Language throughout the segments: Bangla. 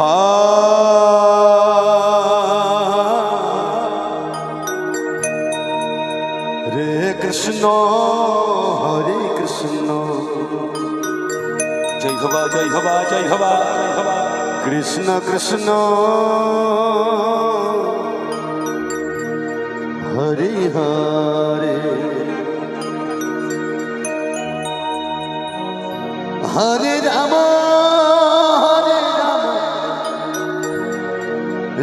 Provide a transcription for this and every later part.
হরে কৃষ্ণ হরে কৃষ্ণ। জয় হবা জয় হবা জয় হবা। কৃষ্ণ কৃষ্ণ। হরে হরে। হরে রাম।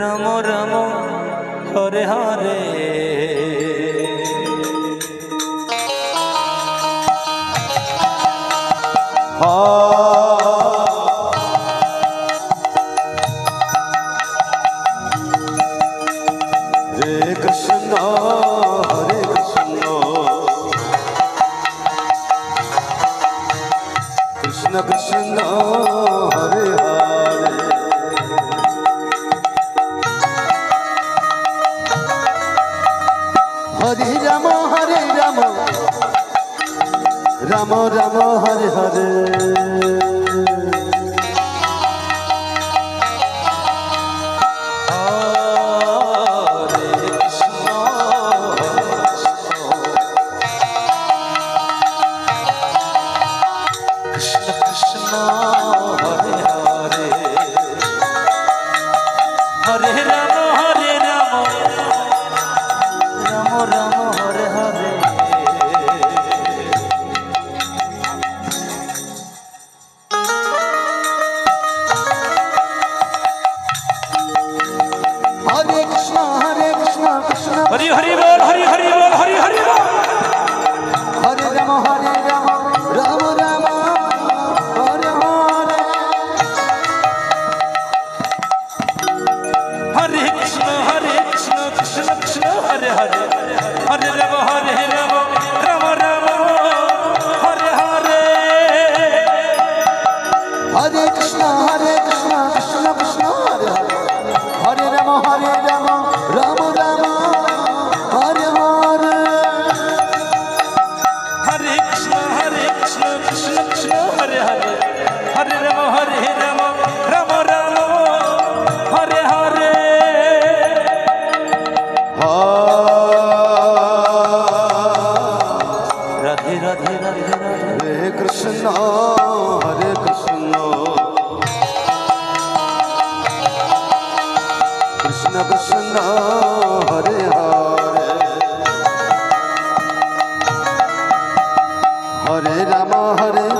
রাম রাম হরে হরে। রে কৃষ্ণ। রাম রাম হরে হরে। কৃষ্ণ হরে কৃষ্ণ কৃষ্ণ হরি হরি বল হরি হরি বল হরি হরি রাধে রাধে হরে কৃষ্ণ হরে কৃষ্ণ কৃষ্ণ কৃষ্ণ হরে হরে হরে রাম হরে